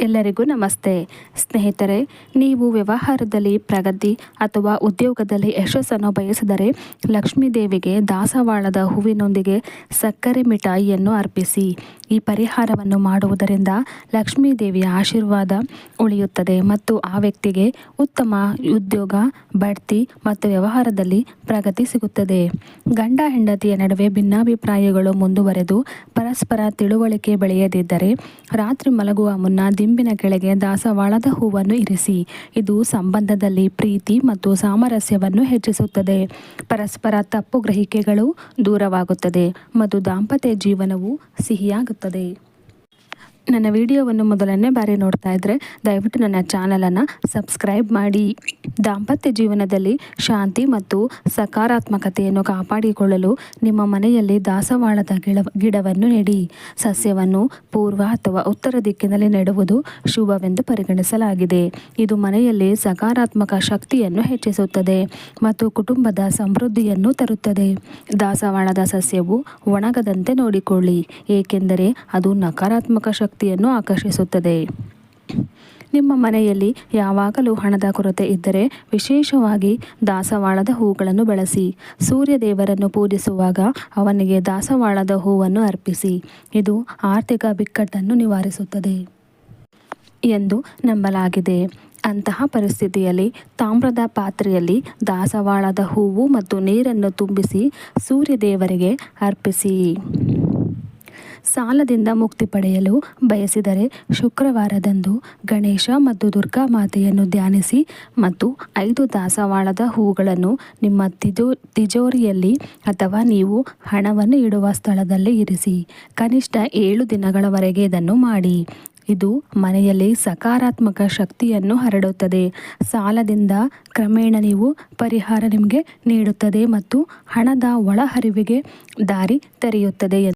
ಎಲ್ಲರಿಗೂ ನಮಸ್ತೆ. ಸ್ನೇಹಿತರೆ, ನೀವು ವ್ಯವಹಾರದಲ್ಲಿ ಪ್ರಗತಿ ಅಥವಾ ಉದ್ಯೋಗದಲ್ಲಿ ಯಶಸ್ಸನ್ನು ಬಯಸಿದರೆ ಲಕ್ಷ್ಮೀ ದೇವಿಗೆ ದಾಸವಾಳದ ಹೂವಿನೊಂದಿಗೆ ಸಕ್ಕರೆ ಮಿಠಾಯಿಯನ್ನು ಅರ್ಪಿಸಿ. ಈ ಪರಿಹಾರವನ್ನು ಮಾಡುವುದರಿಂದ ಲಕ್ಷ್ಮೀ ದೇವಿಯ ಆಶೀರ್ವಾದ ಉಳಿಯುತ್ತದೆ ಮತ್ತು ಆ ವ್ಯಕ್ತಿಗೆ ಉತ್ತಮ ಉದ್ಯೋಗ, ಬಡ್ತಿ ಮತ್ತು ವ್ಯವಹಾರದಲ್ಲಿ ಪ್ರಗತಿ ಸಿಗುತ್ತದೆ. ಗಂಡ ಹೆಂಡತಿಯ ನಡುವೆ ಭಿನ್ನಾಭಿಪ್ರಾಯಗಳು ಮುಂದುವರೆದು ಪರಸ್ಪರ ತಿಳುವಳಿಕೆ ಬೆಳೆಯದಿದ್ದರೆ ರಾತ್ರಿ ಮಲಗುವ ಮುನ್ನ ದಿಂಬಿನ ಕೆಳಗೆ ದಾಸವಾಳದ ಹೂವನ್ನು ಇರಿಸಿ. ಇದು ಸಂಬಂಧದಲ್ಲಿ ಪ್ರೀತಿ ಮತ್ತು ಸಾಮರಸ್ಯವನ್ನು ಹೆಚ್ಚಿಸುತ್ತದೆ. ಪರಸ್ಪರ ತಪ್ಪು ಗ್ರಹಿಕೆಗಳು ದೂರವಾಗುತ್ತದೆ ಮತ್ತು ದಾಂಪತ್ಯ ಜೀವನವು ಸಿಹಿಯಾಗುತ್ತದೆ. ನನ್ನ ವಿಡಿಯೋವನ್ನು ಮೊದಲನೇ ಬಾರಿ ನೋಡ್ತಾ ಇದ್ದರೆ ದಯವಿಟ್ಟು ನನ್ನ ಚಾನಲನ್ನು ಸಬ್ಸ್ಕ್ರೈಬ್ ಮಾಡಿ. ದಾಂಪತ್ಯ ಜೀವನದಲ್ಲಿ ಶಾಂತಿ ಮತ್ತು ಸಕಾರಾತ್ಮಕತೆಯನ್ನು ಕಾಪಾಡಿಕೊಳ್ಳಲು ನಿಮ್ಮ ಮನೆಯಲ್ಲಿ ದಾಸವಾಳದ ಗಿಡ ಗಿಡವನ್ನು ನೆಡಿ. ಸಸ್ಯವನ್ನು ಪೂರ್ವ ಅಥವಾ ಉತ್ತರ ದಿಕ್ಕಿನಲ್ಲಿ ನೆಡುವುದು ಶುಭವೆಂದು ಪರಿಗಣಿಸಲಾಗಿದೆ. ಇದು ಮನೆಯಲ್ಲಿ ಸಕಾರಾತ್ಮಕ ಶಕ್ತಿಯನ್ನು ಹೆಚ್ಚಿಸುತ್ತದೆ ಮತ್ತು ಕುಟುಂಬದ ಸಮೃದ್ಧಿಯನ್ನು ತರುತ್ತದೆ. ದಾಸವಾಳದ ಸಸ್ಯವು ಒಣಗದಂತೆ ನೋಡಿಕೊಳ್ಳಿ, ಏಕೆಂದರೆ ಅದು ನಕಾರಾತ್ಮಕ ಶಕ್ತಿಯನ್ನು ಆಕರ್ಷಿಸುತ್ತದೆ. ನಿಮ್ಮ ಮನೆಯಲ್ಲಿ ಯಾವಾಗಲೂ ಹಣದ ಕೊರತೆ ಇದ್ದರೆ ವಿಶೇಷವಾಗಿ ದಾಸವಾಳದ ಹೂಗಳನ್ನು ಬಳಸಿ, ಸೂರ್ಯದೇವರನ್ನು ಪೂಜಿಸುವಾಗ ಅವನಿಗೆ ದಾಸವಾಳದ ಹೂವನ್ನು ಅರ್ಪಿಸಿ. ಇದು ಆರ್ಥಿಕ ಬಿಕ್ಕಟ್ಟನ್ನು ನಿವಾರಿಸುತ್ತದೆ ಎಂದು ನಂಬಲಾಗಿದೆ. ಅಂತಹ ಪರಿಸ್ಥಿತಿಯಲ್ಲಿ ತಾಮ್ರದ ಪಾತ್ರೆಯಲ್ಲಿ ದಾಸವಾಳದ ಹೂವು ಮತ್ತು ನೀರನ್ನು ತುಂಬಿಸಿ ಸೂರ್ಯದೇವರಿಗೆ ಅರ್ಪಿಸಿ. ಸಾಲದಿಂದ ಮುಕ್ತಿ ಪಡೆಯಲು ಬಯಸಿದರೆ ಶುಕ್ರವಾರದಂದು ಗಣೇಶ ಮತ್ತು ದುರ್ಗಾ ಮಾತೆಯನ್ನು ಧ್ಯಾನಿಸಿ ಮತ್ತು ಐದು ದಾಸವಾಳದ ಹೂಗಳನ್ನು ನಿಮ್ಮ ತಿಜೋ, ತಿಜೋರಿಯಲ್ಲಿ ಅಥವಾ ನೀವು ಹಣವನ್ನು ಇಡುವ ಸ್ಥಳದಲ್ಲಿ ಇರಿಸಿ. ಕನಿಷ್ಠ ಏಳು ದಿನಗಳವರೆಗೆ ಇದನ್ನು ಮಾಡಿ. ಇದು ಮನೆಯಲ್ಲಿ ಸಕಾರಾತ್ಮಕ ಶಕ್ತಿಯನ್ನು ಹರಡುತ್ತದೆ. ಸಾಲದಿಂದ ಕ್ರಮೇಣ ನೀವು ಪರಿಹಾರ ನಿಮಗೆ ನೀಡುತ್ತದೆ ಮತ್ತು ಹಣದ ಒಳಹರಿವಿಗೆ ದಾರಿ ತೆರೆಯುತ್ತದೆ